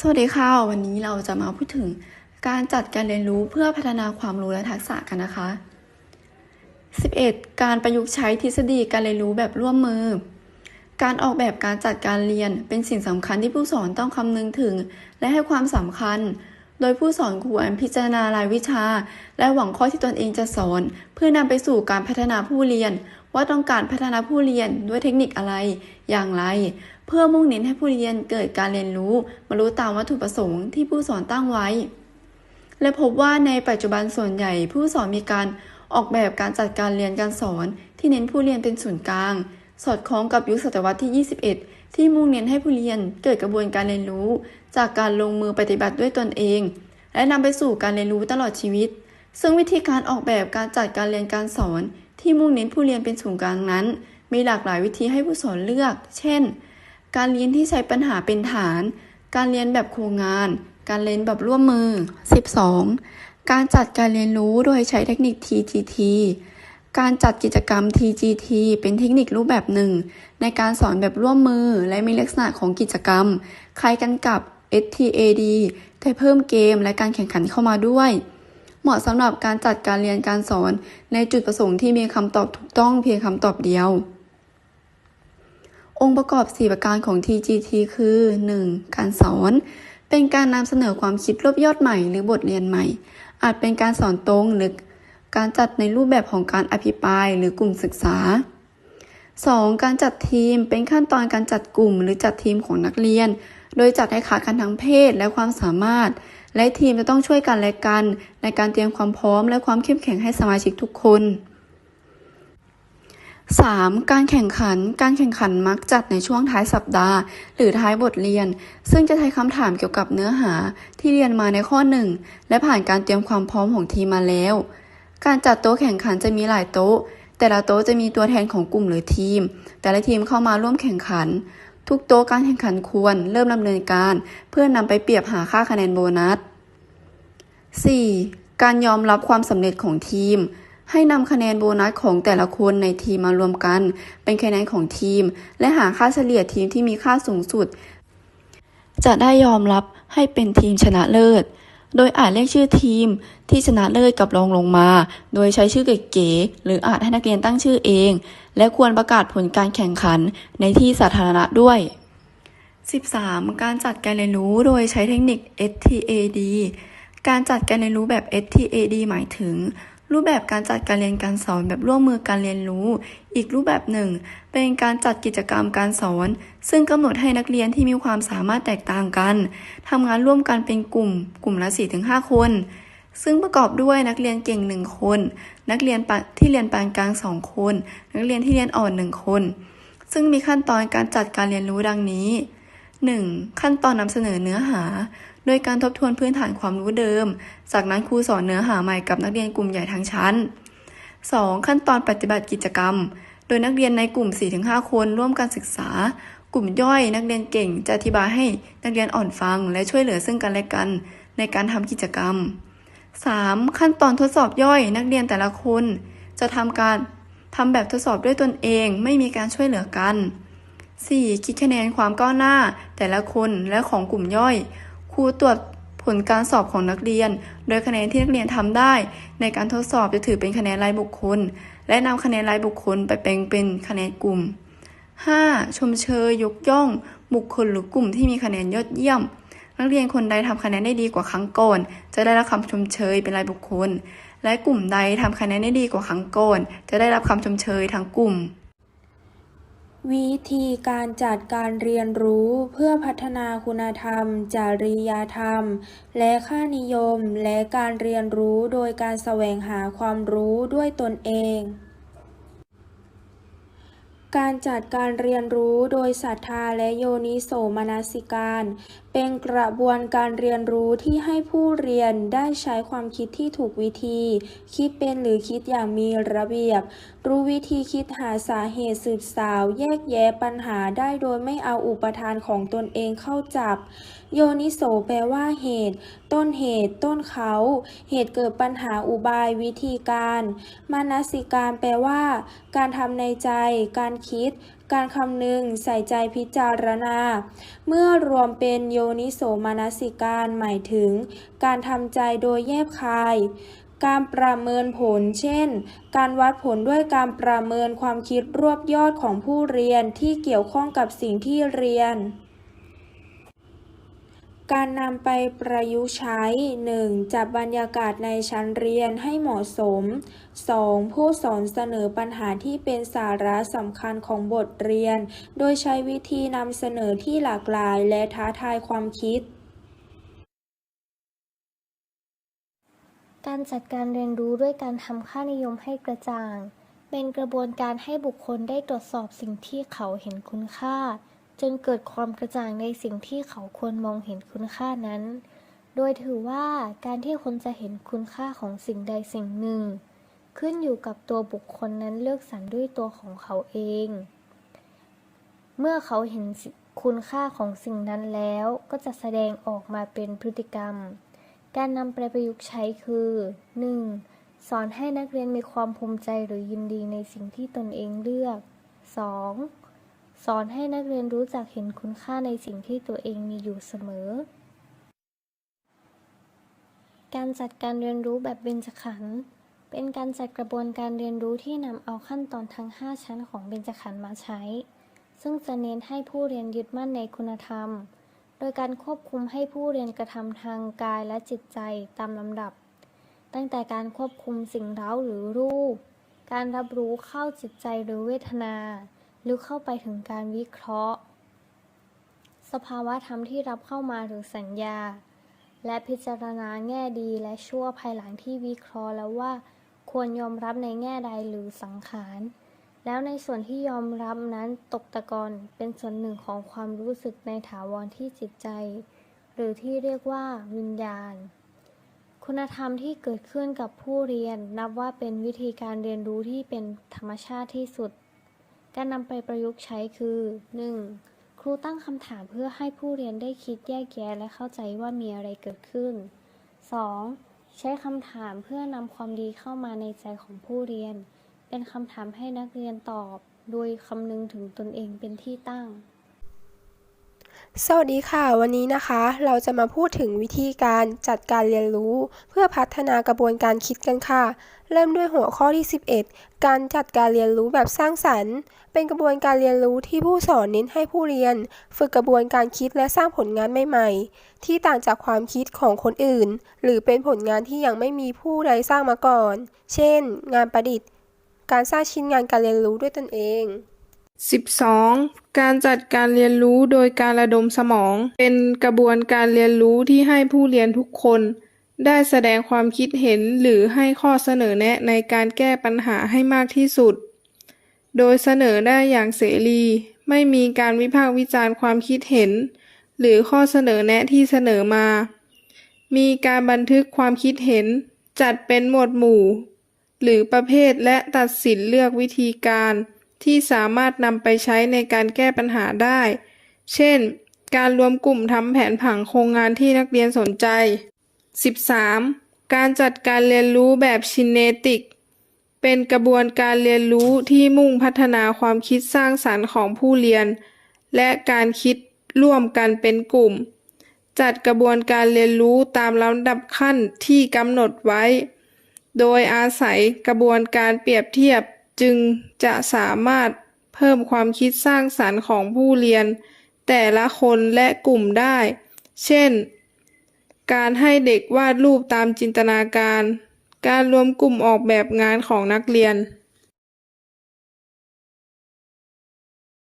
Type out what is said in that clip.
สวัสดีค่ะ วันนี้เราจะมาพูดถึงการจัดการเรียนรู้เพื่อพัฒนาความรู้และทักษะกันนะคะ 11. การประยุกต์ใช้ทฤษฎีการเรียนรู้แบบร่วมมือ การออกแบบการจัดการเรียนเป็นสิ่งสำคัญที่ผู้สอนต้องคำนึงถึง และให้ความสำคัญ โดยผู้สอนควรพิจารณารายวิชา และหวังข้อที่ตนเองจะสอน เพื่อนำไปสู่การพัฒนาผู้เรียน ว่าต้องการพัฒนาผู้เรียนด้วยเทคนิคอะไร อย่างไร เพื่อมุ่งเน้นให้ผู้เรียนเกิดการเรียนรู้บรรลุตามวัตถุประสงค์ที่ผู้สอนตั้งไว้ และพบว่าในปัจจุบันส่วนใหญ่ผู้สอนมีการออกแบบการจัดการเรียนการสอน ที่เน้นผู้เรียนเป็นศูนย์กลาง สอดคล้องกับยุคศตวรรษที่ 21 ที่มุ่งเน้นให้ผู้เรียนเกิดกระบวนการเรียนรู้ จากการลงมือปฏิบัติด้วยตนเอง และนำไปสู่การเรียนรู้ตลอดชีวิต ซึ่งวิธีการออกแบบการจัดการเรียนการสอน ที่มุ่งเน้นผู้เรียนเป็นศูนย์กลางนั้น มีหลากหลายวิธีให้ผู้สอนเลือก เช่น การเรียนที่ใช้ปัญหาเป็นฐาน การเรียนแบบโครงงาน การเรียนแบบร่วมมือ 12. การจัดการเรียนรู้โดยใช้เทคนิค TGT การจัดกิจกรรม TGT เป็นเทคนิครูปแบบหนึ่ง ในการสอนแบบร่วมมือและมีลักษณะของกิจกรรม คล้ายกันกับ STAD แต่เพิ่มเกมและการแข่งขันเข้ามาด้วย เหมาะสำหรับการจัดการเรียนการสอนในจุดประสงค์ที่มีคำตอบถูกต้องเพียงคำตอบเดียว องค์ประกอบ 4 ประการของ TGT คือ 1. การสอน เป็นการนำเสนอความคิดรวบยอดใหม่หรือบทเรียนใหม่ อาจเป็นการสอนตรงหรือการจัดในรูปแบบของการอภิปรายหรือกลุ่มศึกษา 2. การจัดทีมเป็นขั้นตอนการจัดกลุ่มหรือจัดทีมของนักเรียน โดยจัดให้ขาดกันทั้งเพศและความสามารถ และทีมจะต้องช่วยกันและกัน ในการเตรียมความพร้อมและความเข้มแข็งให้สมาชิกทุกคน 3. การแข่งขัน การแข่งขันมักจัดในช่วงท้ายสัปดาห์ หรือท้ายบทเรียน ซึ่งจะใช้คำถามเกี่ยวกับเนื้อหาที่เรียนมาในข้อ 1 และผ่านการเตรียมความพร้อมของทีมมาแล้ว การจัดโต๊ะแข่งขันจะมีหลายโต๊ะ แต่ละโต๊ะจะมีตัวแทนของกลุ่มหรือทีม แต่ละทีมเข้ามาร่วมแข่งขัน ทุกโต๊ะการแข่งขันควร เริ่มดำเนินการ เพื่อนำไปเปรียบหาค่าคะแนนโบนัส 4. การยอมรับความสำเร็จของทีม ให้นำคะแนนโบนัสของแต่ละคนในทีมมารวมกัน เป็นคะแนนของทีม และหาค่าเฉลี่ยทีมที่มีค่าสูงสุด จะได้ยอมรับให้เป็นทีมชนะเลิศ โดยอาจเรียกชื่อทีมที่ชนะเลิศกับรองลงมา โดยใช้ชื่อเก๋ๆหรืออาจให้นักเรียนตั้งชื่อเอง และควรประกาศผลการแข่งขันในที่สาธารณะด้วย 13. การจัดการเรียนรู้โดยใช้เทคนิค STAD การจัดการเรียนรู้แบบ STAD หมายถึง รูปแบบการจัดการเรียนการสอนแบบร่วมมือการเรียนรู้ อีกรูปแบบหนึ่ง เป็นการจัดกิจกรรมการสอน ซึ่งกำหนดให้นักเรียนที่มีความสามารถแตกต่างกันทำงานร่วมกันเป็นกลุ่ม กลุ่มละ 4-5 คน ซึ่งประกอบด้วยนักเรียนเก่ง 1 คน นักเรียนที่เรียนปานกลาง 2 คน นักเรียนที่เรียนอ่อน 1 คน ซึ่งมีขั้นตอนการจัดการเรียนรู้ดังนี้ 1. ขั้นตอนนำเสนอเนื้อหา โดยการทบทวนพื้นฐานความรู้เดิม จากนั้นครูสอนเนื้อหาใหม่กับนักเรียนกลุ่มใหญ่ทั้งชั้น 2. ขั้นตอนปฏิบัติกิจกรรม โดยนักเรียนในกลุ่ม 4-5 คนร่วมกันศึกษา กลุ่มย่อยนักเรียนเก่งจะอธิบายให้นักเรียนอ่อนฟัง และช่วยเหลือซึ่งกันและกัน ในการทำกิจกรรม 3. ขั้นตอนทดสอบย่อย นักเรียนแต่ละคน จะทำการทำแบบทดสอบด้วยตนเอง ไม่มีการช่วยเหลือกัน 4. คิดคะแนนความก้าวหน้า แต่ละคนและของกลุ่มย่อย ครูตรวจผลการสอบของนักเรียน โดยคะแนนที่นักเรียนทำได้ ในการทดสอบจะถือเป็นคะแนนรายบุคคล และนำคะแนนรายบุคคลไปแปลงเป็นคะแนนกลุ่ม 5. ชมเชยยกย่อง บุคคลหรือกลุ่มที่มีคะแนนยอดเยี่ยม นักเรียนคนใดทำคะแนนได้ดีกว่าครั้งก่อน จะได้รับคำชมเชยเป็นรายบุคคล และกลุ่มใดทำคะแนนได้ดีกว่าครั้งก่อน จะได้รับคำชมเชยทั้งกลุ่ม วิธีการจัดการเรียนรู้เพื่อพัฒนาคุณธรรม จริยธรรม และค่านิยม และการเรียนรู้โดยการแสวงหาความรู้ด้วยตนเอง การจัดการเรียนรู้โดยศรัทธาและโยนิโสมนสิการเป็นกระบวนการเรียนรู้ที่ให้ผู้เรียนได้ใช้ความคิดที่ถูกวิธี คิดเป็นหรือคิดอย่างมีระเบียบ รู้วิธีคิดหาสาเหตุสืบสาว แยกแยะปัญหาได้โดยไม่เอาอุปทานของตนเองเข้าจับ โยนิโสแปลว่าเหตุ ต้นเหตุ ต้นเขา เหตุเกิดปัญหาอุบายวิธีการ มานสิการแปลว่า การทำในใจ การคิด การคำนึงใส่ใจพิจารณา เมื่อรวมเป็นโยนิโสมนสิการหมายถึง การทำใจโดยแยบคาย การประเมินผล เช่น การวัดผลด้วยการประเมินความคิดรวบยอดของผู้เรียนที่เกี่ยวข้องกับสิ่งที่เรียน การนำไปประยุกต์ใช้ 1. จัดบรรยากาศในชั้นเรียนให้เหมาะสม 2. ผู้สอนเสนอปัญหาที่เป็นสาระสำคัญของบทเรียน โดยใช้วิธีนำเสนอที่หลากหลายและท้าทายความคิด การจัดการเรียนรู้ด้วยการทำค่านิยมให้กระจ่าง เป็นกระบวนการให้บุคคลได้ตรวจสอบสิ่งที่เขาเห็นคุณค่า จนเกิดความกระจ่างในสิ่งที่เขาควรมองเห็นคุณค่านั้น โดยถือว่าการที่คนจะเห็นคุณค่าของสิ่งใดสิ่งหนึ่ง ขึ้นอยู่กับตัวบุคคลนั้นเลือกสรรด้วยตัวของเขาเอง เมื่อเขาเห็นคุณค่าของสิ่งนั้นแล้วก็จะแสดงออกมาเป็นพฤติกรรม การนำไปประยุกต์ใช้คือ 1. สอนให้นักเรียนมีความภูมิใจหรือยินดีในสิ่งที่ตนเองเลือก 2. สอนให้นักเรียนรู้จักเห็นคุณค่าในสิ่งที่ตัวเองมีอยู่เสมอ การจัดการเรียนรู้แบบเบญจขันธ์เป็นการจัดกระบวนการเรียนรู้ที่นำเอาขั้นตอนทั้ง 5 ชั้นของเบญจขันธ์มาใช้ ซึ่งจะเน้นให้ผู้เรียนยึดมั่นในคุณธรรม โดยการควบคุมให้ผู้เรียนกระทำทางกายและจิตใจตามลำดับ ตั้งแต่การควบคุมสิ่งเร้าหรือรูป การรับรู้เข้าจิตใจหรือเวทนา หรือเข้าไปถึงการวิเคราะห์ สภาวะธรรมที่รับเข้ามาหรือสัญญา และพิจารณาแง่ดีและชั่วภายหลังที่วิเคราะห์แล้วว่าควรยอมรับในแง่ใดหรือสังขาร แล้วในส่วนที่ยอมรับนั้นตกตะกอนเป็นส่วนหนึ่งของความรู้สึกในถาวรที่จิตใจ หรือที่เรียกว่าวิญญาณ คุณธรรมที่เกิดขึ้นกับผู้เรียนนับว่าเป็นวิธีการเรียนรู้ที่เป็นธรรมชาติที่สุด การนำไปประยุกต์ใช้คือ 1. ครูตั้งคำถามเพื่อให้ผู้เรียนได้คิดแยกแยะและเข้าใจว่ามีอะไรเกิดขึ้น 2. ใช้คำถามเพื่อนำความดีเข้ามาในใจของผู้เรียน เป็นคำถามให้นักเรียนตอบ โดยคำนึงถึงตนเองเป็นที่ตั้ง สวัสดีค่ะ วันนี้นะคะ เราจะมาพูดถึงวิธีการจัดการเรียนรู้ เพื่อพัฒนากระบวนการคิดกันค่ะ เริ่มด้วยหัวข้อที่ 11 การจัดการเรียนรู้แบบสร้างสรรค์ เป็นกระบวนการเรียนรู้ที่ผู้สอนเน้นให้ผู้เรียน ฝึกกระบวนการคิดและสร้างผลงานใหม่ๆ ที่ต่างจากความคิดของคนอื่น หรือเป็นผลงานที่ยังไม่มีผู้ใดสร้างมาก่อน เช่น งานประดิษฐ์ การสร้างชิ้นงานการเรียนรู้ด้วยตนเอง 12. การจัดการเรียนรู้โดยการระดมสมอง เป็นกระบวนการเรียนรู้ที่ให้ผู้เรียนทุกคน ได้แสดงความคิดเห็นหรือให้ข้อเสนอแนะในการแก้ปัญหาให้มากที่สุด โดยเสนอได้อย่างเสรี ไม่มีการวิพากษ์วิจารณ์ความคิดเห็น หรือข้อเสนอแนะที่เสนอมา มีการบันทึกความคิดเห็น จัดเป็นหมวดหมู่ หรือประเภทและตัดสินเลือกวิธีการ ที่สามารถนำไปใช้ในการแก้ปัญหาได้ เช่น การรวมกลุ่มทำแผนผังโครงงานที่นักเรียนสนใจ 13. การจัดการเรียนรู้แบบชินเนติก เป็นกระบวนการเรียนรู้ที่มุ่งพัฒนาความคิดสร้างสรรค์ของผู้เรียน และการคิดร่วมกันเป็นกลุ่ม จัดกระบวนการเรียนรู้ตามลำดับขั้นที่กำหนดไว้ โดยอาศัยกระบวนการเปรียบเทียบ จึงจะสามารถเพิ่มความคิดสร้างสรรค์ของผู้เรียน แต่ละคนและกลุ่มได้ เช่น การให้เด็กวาดรูปตามจินตนาการ การรวมกลุ่มออกแบบงานของนักเรียน